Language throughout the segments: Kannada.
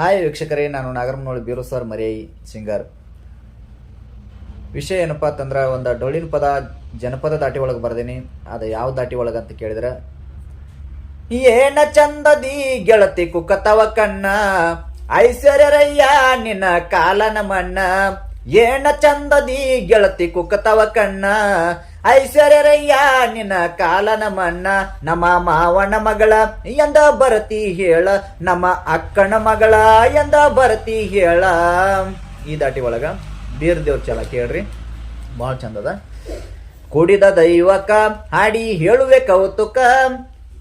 ಹಾಯ್ ವೀಕ್ಷಕರೇ, ನಾನು ನಾಗರಮನೋಳಿ ಬೀರು ಸರ್ ಮರಿಯೈ ಸಿಂಗರ್. ವಿಷಯ ಏನಪ್ಪ ಅಂತಂದ್ರೆ, ಒಂದು ಡೊಳ್ಳಿನ ಪದ ಜನಪದ ದಾಟಿ ಒಳಗೆ ಬರ್ದೀನಿ. ಅದು ಯಾವ ದಾಟಿ ಒಳಗೆ ಅಂತ ಕೇಳಿದ್ರೆ. ಏನ ಚಂದದಿ ಗೆಳತಿ ಕುಕ್ಕತವ ಕಣ್ಣ, ಐಶ್ವರ್ಯರಯ್ಯ ನಿನ್ನ ಕಾಲನ ಮಣ್ಣ. ಏನ ಚಂದದಿ ಗೆಳತಿ ಕುಕ್ಕತವ ಕಣ್ಣ ಐಶ್ವರ್ಯರಯ್ಯ, ನಿನ್ನ ಕಾಲ ನಮ್ಮಣ್ಣ ನಮ್ಮ ಮಾವನ ಮಗಳ ಎಂದ ಬರತಿ ಹೇಳ, ನಮ್ಮ ಅಕ್ಕನ ಮಗಳ ಎಂದ ಬರತಿ ಹೇಳ. ಈ ದಾಟಿ ಒಳಗ ಬೀರ್ ದೇವ್ರ ಚಲ ಕೇಳ್ರಿ. ಭಾಳ ಚಂದದ ಕೂಡಿದ ದೈವಕ ಹಾಡಿ ಹೇಳುವೆ ಕೌತುಕ.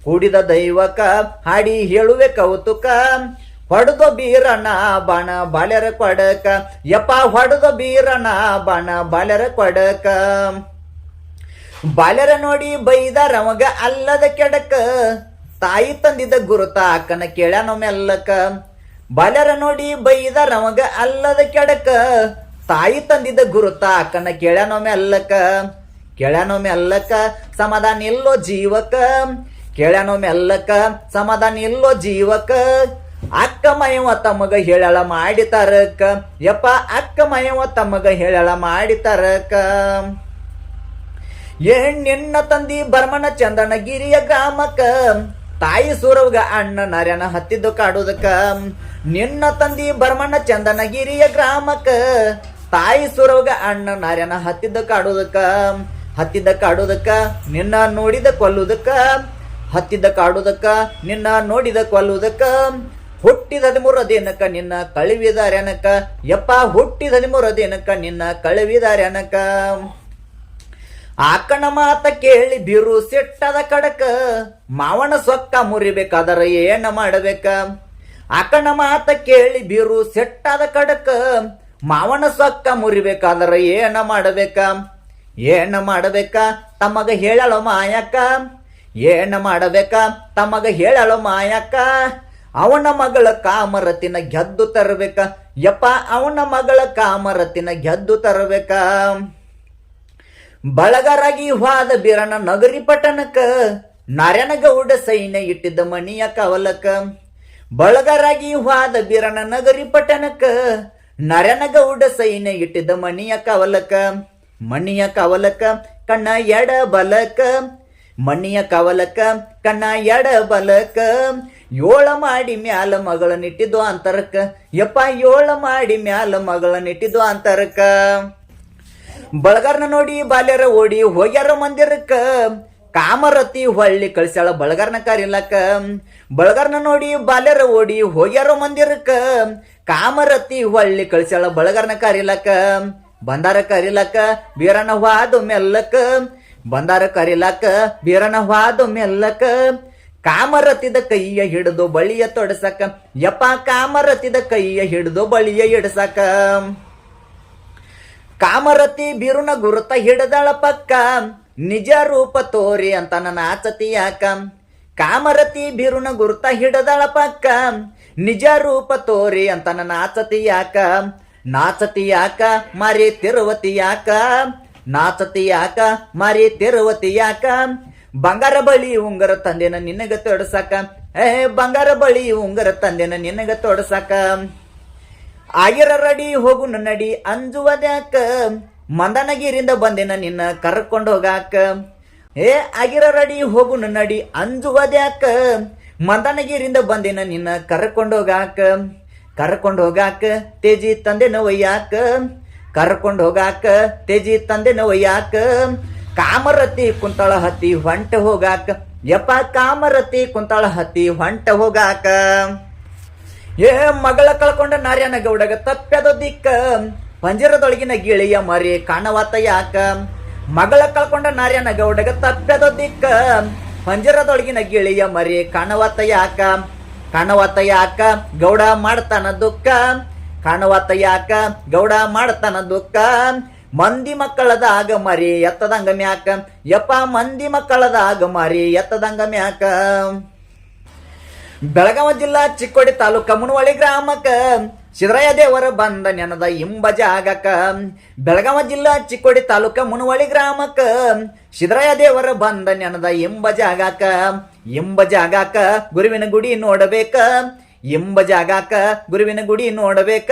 ಕೂಡಿದ ದೈವಕ ಹಾಡಿ ಹೇಳುವೆ ಕೌತುಕ. ಹೊಡೆದು ಬೀರಣ ಬಾಣ ಬಾಲ್ಯರ ಕೊಡಕ. ಯಪ್ಪ ಹೊಡೆದು ಬೀರಣ ಬಾಣ ಬಾಲ್ಯರ ಕೊಡಕ. ಬಾಲ್ಯರ ನೋಡಿ ಬೈದ ರಮಗ ಅಲ್ಲದ ಕೆಡಕ. ತಾಯಿ ತಂದಿದ್ದ ಗುರುತ ಅಕ್ಕನ ಕೇಳ್ಯಾನೋ ಮೆಲ್ಲಕ ಬಾಲ್ಯರ ನೋಡಿ ಬೈದ ರಮಗ ಅಲ್ಲದ ಕೆಡಕ. ತಾಯಿ ತಂದಿದ್ದ ಗುರುತ ಅಕ್ಕನ ಕೇಳನೊಮೆಲ್ಲಕ ಅಲ್ಲಕ ಸಮಾಧಾನ ಇಲ್ಲೋ ಜೀವಕ. ಅಲ್ಲಕ ಸಮಾಧಾನ ಇಲ್ಲೋ ಜೀವಕ. ಅಕ್ಕ ಮಯವ ತಮಗ ಹೇಳಳ ಮಾಡಿ ತರಕ ಯಪ್ಪ, ಅಕ್ಕ ಮಯವ ತಮಗ ಹೇಳಳ ಮಾಡಿ ತರಕ ನಿನ್ನ ತಂದಿ ಬರ್ಮನ ಚಂದನಗಿರಿಯ ಗ್ರಾಮಕ ತಾಯಿ ಸೂರವ್ಗ ಅಣ್ಣ ನರ್ಯನ ಹತ್ತಿದ್ದು ಕಾಡುದಕ ನಿನ್ನ ತಂದಿ ಬರ್ಮನ ಚಂದನಗಿರಿಯ ಗ್ರಾಮಕ ತಾಯಿ ಸೂರವ್ಗ ಅಣ್ಣ ನರ್ಯನ ಹತ್ತಿದ್ದ ಕಾಡುದಕ ಹತ್ತಿದ್ದ ಕಾಡುದಕ್ಕ, ನಿನ್ನ ನೋಡಿದ ಕೊಲ್ಲುದಕ್ಕ. ಹತ್ತಿದ್ದ ಕಾಡುದಕ್ಕ, ನಿನ್ನ ನೋಡಿದ ಕೊಲ್ಲುದಕ್ಕ. ಹುಟ್ಟಿದ ಹದಿಮೂರ ದಿನಕ ನಿನ್ನ ಕಳುವಿದಾರ್ಯನಕ ಯಪ್ಪ, ಹುಟ್ಟಿದ ಹದಿಮೂರ ದಿನಕ ನಿನ್ನ ಕಳುವಿದಾರ್ಯನಕ ಆಕಣ ಮಾತ ಕೇಳಿ ಬಿರು ಸಿಟ್ಟದ ಕಡಕ, ಮಾವನ ಸೊಕ್ಕ ಮುರಿಬೇಕಾದರ ಏನ ಮಾಡಬೇಕ? ಆಕಣ ಮಾತ ಕೇಳಿ ಬಿರು ಸಿಟ್ಟದ ಕಡಕ, ಮಾವನ ಸೊಕ್ಕ ಮುರಿಬೇಕಾದರ ಏನ ಮಾಡಬೇಕ? ಏನ ಮಾಡಬೇಕ? ತಮಗ ಹೇಳಲು ಮಾಯಕ? ಏನ ಮಾಡಬೇಕ? ತಮಗ ಹೇಳಲು ಮಾಯಕ? ಅವನ ಮಗಳ ಕಾಮರತಿನ ಗೆದ್ದು ತರಬೇಕ. ಯಪ್ಪ, ಅವನ ಮಗಳ ಕಾಮರತಿನ ಗೆದ್ದು ತರಬೇಕ? ಬಳಗರಾಗಿ ಹಾದ ಬಿರಣ ನಗರಿ ಪಟ್ಟಣಕ್ಕ ನಾರಾಯಣಗೌಡ ಸೈನ್ಯ ಇಟ್ಟಿದ್ದ ಮಣಿಯ ಕವಲಕ ಬಳಗರಗಿ ಹಾದ ಬಿರಣ ನಗರಿ ಪಟ್ಟಣಕ್ಕ ನಾರಾಯಣಗೌಡ ಸೈನ್ಯ ಇಟ್ಟಿದ್ದ ಮಣಿಯ ಕವಲಕ ಮಣಿಯ ಕವಲಕ ಕಣ್ಣ ಎಡ ಬಲಕ ಮಣಿಯ ಕವಲಕ ಕಣ್ಣ ಎಡ ಬಲಕ ಏಳ ಮಾಡಿ ಮ್ಯಾಲ ಮಗಳನ್ನಿಟ್ಟಿದ್ದು ಅಂತರಕ್ಕ. ಯಪ್ಪ ಏಳ ಮಾಡಿ ಮ್ಯಾಲ ಮಗಳನ್ನಿಟ್ಟಿದ್ದು ಅಂತರಕ್ಕ. ಬಳಗಾರನ ನೋಡಿ ಬಾಲ್ಯರ ಓಡಿ ಹೋಗ್ಯಾರ ಮಂದಿರಕ್ಕ. ಕಾಮರತಿ ಹೊಳ್ಳಿ ಕಳ್ಸ್ಯಾಳ ಬಳಗಾರನ ಕರಿಲಕ್ಕ ಬಳಗಾರನ ನೋಡಿ ಬಾಲ್ಯರ ಓಡಿ ಹೋಗ್ಯಾರ ಮಂದಿರಕ್ಕ. ಕಾಮರತಿ ಹೊಳ್ಳಿ ಕಳ್ಸ್ಯಾಳ ಬಳಗಾರ್ನ ಕರಿಲಕ್ಕ ಬಂದಾರ ಕರಿಲಕ್ಕ ಬೀರನ ವಾದು ಮೆಲ್ಲಕ ಬಂದಾರ ಕರಿಲಕ್ಕ ಬೀರನ ವಾದು ಮೆಲ್ಲಕ ಕಾಮರತಿದ ಕೈಯ ಹಿಡಿದು ಬಳಿಯ ತೊಡಸಕ. ಯಪ್ಪ, ಕಾಮರತಿದ ಕೈಯ ಹಿಡಿದು ಬಳಿಯ ಹಿಡಸಕ ಕಾಮರತಿ ಬಿರುನ ಗುರುತ ಹಿಡದಳ ಪಕ್ಕ, ನಿಜ ರೂಪ ತೋರಿ ಅಂತ ನನ್ನ ಆಚತಿ ಯಾಕ? ಕಾಮರತಿ ಬಿರುನ ಗುರುತ ಹಿಡದಳ ಪಕ್ಕ, ನಿಜ ರೂಪ ತೋರಿ ಅಂತ ನನ್ನ ಆಚತಿ ಯಾಕ? ನಾಚತಿ ಯಾಕ? ಮರಿ ತಿರುವತಿ ಯಾಕ? ನಾಚತಿ ಯಾಕ? ಮರಿ ತಿರುವತಿ ಯಾಕ? ಬಂಗಾರ ಬಳಿ ಉಂಗರ ತಂದೆನ ನಿನಗ ತೊಡಸಾಕ? ಏ, ಬಂಗಾರ ಬಳಿ ಉಂಗರ ತಂದೆನ ನಿನಗ ತೊಡಸಾಕ? ಆಗಿರ ರಡಿ, ಹೋಗು ನನ್ನಡಿ, ಅಂಜುವದ್ಯಾಕ? ಮಂದನಗಿರಿಂದ ಬಂದೆನ ನಿನ್ನ ಕರ್ಕೊಂಡು ಹೋಗಾಕ? ಏ ಆಗಿರ ರಡಿ, ಹೋಗು ನನ್ನಡಿ, ಅಂಜುವದ್ಯಾಕ? ಮಂದನಗಿರಿಂದ ಬಂದಿನ ನಿನ್ನ ಕರ್ಕೊಂಡು ಹೋಗಾಕ? ಕರ್ಕೊಂಡು ಹೋಗಾಕ, ತೇಜಿ ತಂದೆನ ಒಯ್ಯಾಕ ಕರ್ಕೊಂಡು ಹೋಗಾಕ, ತೇಜಿ ತಂದೆನ ಒಯ್ಯಾಕ ಕಾಮರತಿ ಕುಂತಳ ಹತ್ತಿ ಹೊಂಟ ಹೋಗಾಕ? ಯಪ್ಪ, ಕಾಮರತಿ ಕುಂತಳ ಹತ್ತಿ ಹೊಂಟ ಹೋಗಾಕ? ಏ, ಮಗಳ ಕಳ್ಕೊಂಡ ನಾರ್ಯನ ಗೌಡಗ ತಪ್ಪದ ದಿಕ್ಕ. ಪಂಜರದೊಳಗಿನ ಗಿಳಿಯ ಮರಿ ಕಾಣವಾತ ಯಾಕ? ಮಗಳ ಕಳ್ಕೊಂಡ ನಾರ್ಯನ ಗೌಡಗ ತಪ್ಪದ ದಿಕ್ಕ. ಪಂಜರದೊಳಗಿನ ಗಿಳಿಯ ಮರಿ ಕಾಣವಾತ ಯಾಕ? ಕಾಣವಾತ ಯಾಕ? ಗೌಡ ಮಾಡ್ತಾನ ದುಃಖ ಕಾಣವಾತ ಯಾಕ? ಗೌಡ ಮಾಡ್ತಾನ ದುಃಖ ಮಂದಿ ಮಕ್ಕಳದಾಗ ಮರಿ ಎತ್ತದಂಗ ಮ್ಯಾಕ. ಯಪ್ಪ, ಮಂದಿ ಮಕ್ಕಳದಾಗ ಮರಿ ಎತ್ತದಂಗ ಮ್ಯಾಕ. ಬೆಳಗಾವಿ ಜಿಲ್ಲಾ ಚಿಕ್ಕೋಡಿ ತಾಲೂಕ ಮುನವಳ್ಳಿ ಗ್ರಾಮಕ್ಕ ಸಿದ್ದರಾಯ ದೇವರ ಬಂದ ನೆನದ ಇಂಬ ಜಾಗಕ್ಕ. ಬೆಳಗಾವಿ ಜಿಲ್ಲಾ ಚಿಕ್ಕೋಡಿ ತಾಲೂಕ ಮುನವಳ್ಳಿ ಗ್ರಾಮಕ್ಕ ಸಿದ್ದರಾಯ ದೇವರ ಬಂದ ನೆನದ ಇಂಬ ಜಾಗಕ್ಕ. ಇಂಬ ಜಾಗಕ್ಕ ಗುರುವಿನ ಗುಡಿ ನೋಡಬೇಕ. ಎಂಬ ಜಾಗಾಕ ಗುರುವಿನ ಗುಡಿ ನೋಡಬೇಕ.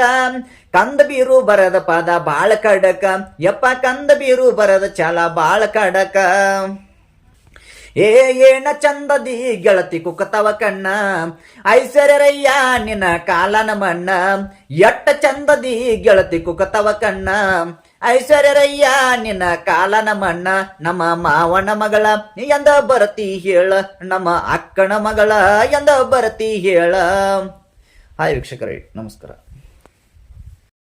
ಕಂದ ಬೀರು ಬರದ ಪಾದ ಬಾಳ ಕಡಕ. ಯಪ್ಪ ಕಂದ ಬೀರು ಬರದ ಚಾಲ ಬಾಳ ಕಡಕ. ಏ, ಏನ ಚಂದದಿ ಗೆಳತಿ ಕುಕತವ ಕಣ್ಣ? ಐಶ್ವರ್ಯರಯ್ಯ, ನಿನ್ನ ಕಾಲನ ಮಣ್ಣ. ಎಟ್ಟ ಚಂದದಿ ಗೆಳತಿ ಕುಕತವ ಕಣ್ಣ? ಐಶ್ವರ್ಯರಯ್ಯ, ನಿನ್ನ ಕಾಲನ ಮಣ್ಣ. ನಮ್ಮ ಮಾವನ ಮಗಳ ಎಂದ ಬರತಿ ಹೇಳ. ನಮ್ಮ ಅಕ್ಕನ ಮಗಳ ಎಂದ ಬರತಿ ಹೇಳ. ಹಾಯ್ ವೀಕ್ಷಕರೇ, ನಮಸ್ಕಾರ.